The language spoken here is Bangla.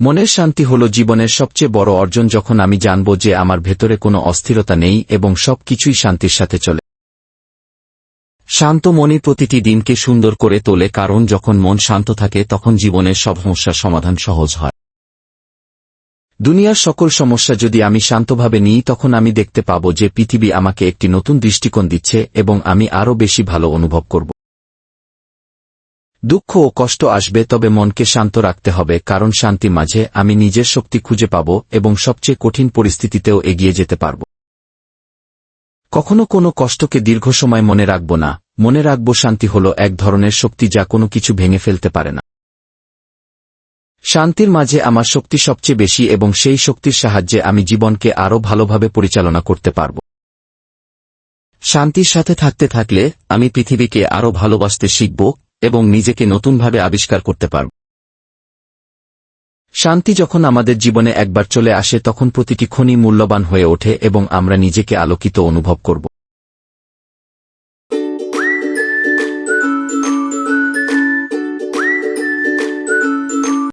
মনের শান্তি হল জীবনের সবচেয়ে বড় অর্জন যখন আমি জানব যে আমার ভেতরে কোনো অস্থিরতা নেই এবং সব কিছুই শান্তির সাথে চলে। শান্ত মনই প্রতিটি দিনকে সুন্দর করে তোলে কারণ যখন মন শান্ত থাকে তখন জীবনের সব সমস্যার সমাধান সহজ হয়। দুনিয়ার সকল সমস্যা যদি আমি শান্তভাবে নিই তখন আমি দেখতে পাব যে পৃথিবী আমাকে একটি নতুন দৃষ্টিকোণ দিচ্ছে এবং আমি আরও বেশি ভালো অনুভব করব। দুঃখ ও কষ্ট আসবে তবে মনকে শান্ত রাখতে হবে, কারণ শান্তি মাঝে আমি নিজের শক্তি খুঁজে পাব এবং সবচেয়ে কঠিন পরিস্থিতিতেও এগিয়ে যেতে পারব। কখনো কোনো কষ্টকে দীর্ঘ সময় মনে রাখব না। মনে রাখব শান্তি হল এক ধরনের শক্তি যা কোনো কিছু ভেঙে ফেলতে পারে না। শান্তির মাঝে আমার শক্তি সবচেয়ে বেশি এবং সেই শক্তির সাহায্যে আমি জীবনকে আরও ভালোভাবে পরিচালনা করতে পারব। শান্তির সাথে থাকতে থাকলে আমি পৃথিবীকে আরও ভালোবাসতে শিখব এবং নিজেকে নতুনভাবে আবিষ্কার করতে পারব। শান্তি যখন আমাদের জীবনে একবার চলে আসে, তখন প্রতিটি খনি মূল্যবান হয়ে ওঠে এবং আমরা নিজেকে আলোকিত অনুভব করব।